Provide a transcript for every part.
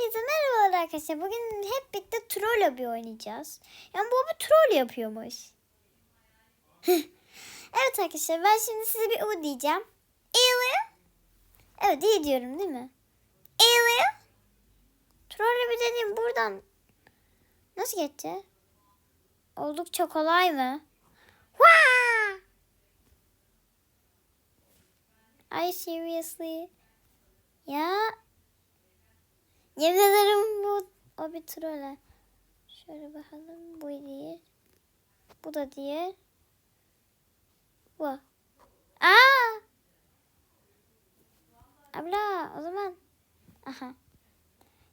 Hepinize merhabalar arkadaşlar. Bugün hep birlikte troll lobby oynayacağız. Yani bu bir troll yapıyormuş. evet arkadaşlar ben şimdi size bir U diyeceğim. Eli. Evet iyi diyorum değil mi? Eli. Troll lobby dediğim buradan nasıl geçti? Oldukça kolay mı? Wah! Are you seriously? Ya Yemin ederim bu o bir troll. Şöyle bakalım. Bu değil. Bu da değil. Bu. Aa! Abla o zaman. Aha.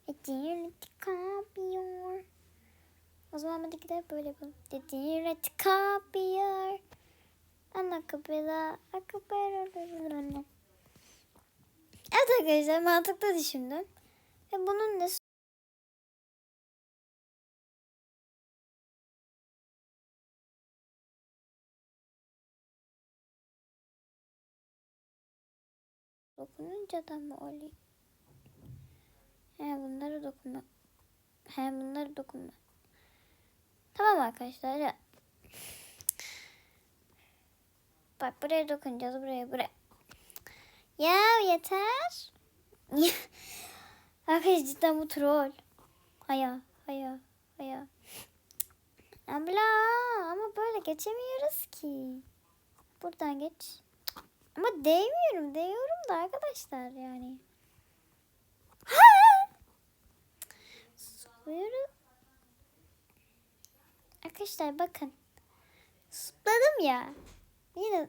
Dediğin kapıyor. O zaman hadi gidelim böyle yapalım. Dediğin kapıyor. Ana kapıda. Akapera. Evet arkadaşlar mantıklı düşündüm. Ve bunun ne dokununca da mı oluyor? He bunları dokunma. He bunları dokunma. Tamam arkadaşlar. Bak buraya dokunacağız. Buraya buraya. Ya yeter. Arkadaşlar cidden bu troll. Haya haya haya. Abla ama böyle geçemiyoruz ki. Buradan geç. Ama değmiyorum. Değiyorum da arkadaşlar yani. Zıplıyorum. Arkadaşlar bakın. Zıpladım ya. Yine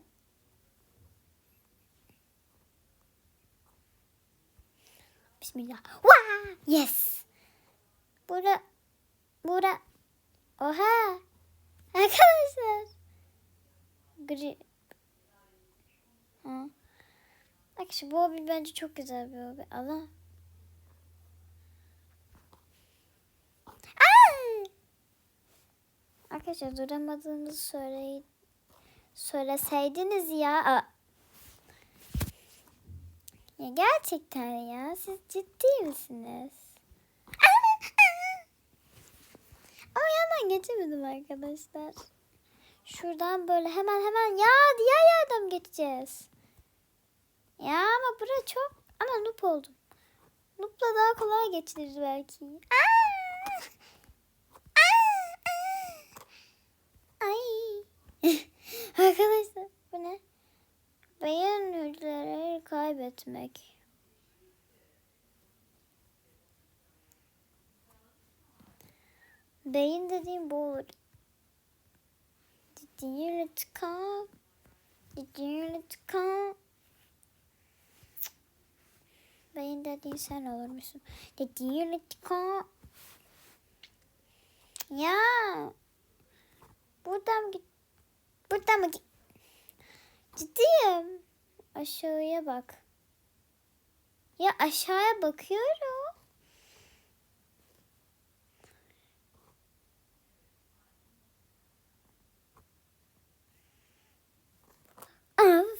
Bismillah. Vaa! Yes. Bura. Bura. Oha. Arkadaşlar. Gri. Ha. Arkadaşlar bu hobi bence çok güzel bir hobi. Allah. Arkadaşlar duramadığınızı söyleyin. Söyleseydiniz ya. Aa. Gerçekten ya siz ciddi misiniz? Ama yandan geçemedim arkadaşlar. Şuradan böyle hemen hemen ya diğer yerden geçeceğiz? Ya ama bura çok ama noob oldum. Noob'la daha kolay geçilir belki. Aa! Aa! Aa! Ay. arkadaşlar bu ne? Beyin hücreleri kaybetmek. Beyin dediğim bu olur. Dediğin tıka. Dediğin tıka. Beyin dediğin sen olurmuşsun. Dediğin tıka. Ya. Buradan git. Buradan mı git? Ciddiyim. Aşağıya bak. Ya aşağıya bakıyorum. Of.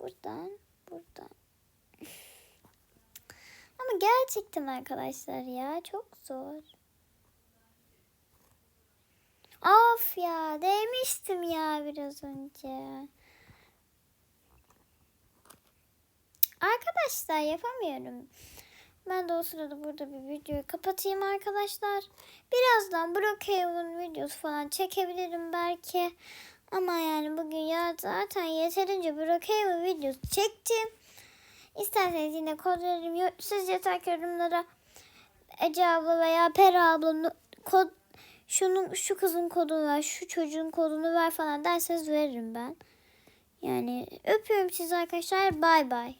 Buradan, buradan. Ama gerçekten arkadaşlar ya çok zor. Of ya demiştim ya biraz önce. Arkadaşlar yapamıyorum. Ben de o sırada burada bir videoyu kapatayım arkadaşlar. Birazdan Brookhaven videosu falan çekebilirim belki. Ama yani bugün ya zaten yeterince Brookhaven videosu çektim. İsterseniz yine kod veririm. Siz yeter ki yorumlara Ece abla veya Pera ablanın kod şunun şu kızın kodunu ver, şu çocuğun kodunu ver falan derseniz veririm ben. Yani öpüyorum sizi arkadaşlar. Bay bay.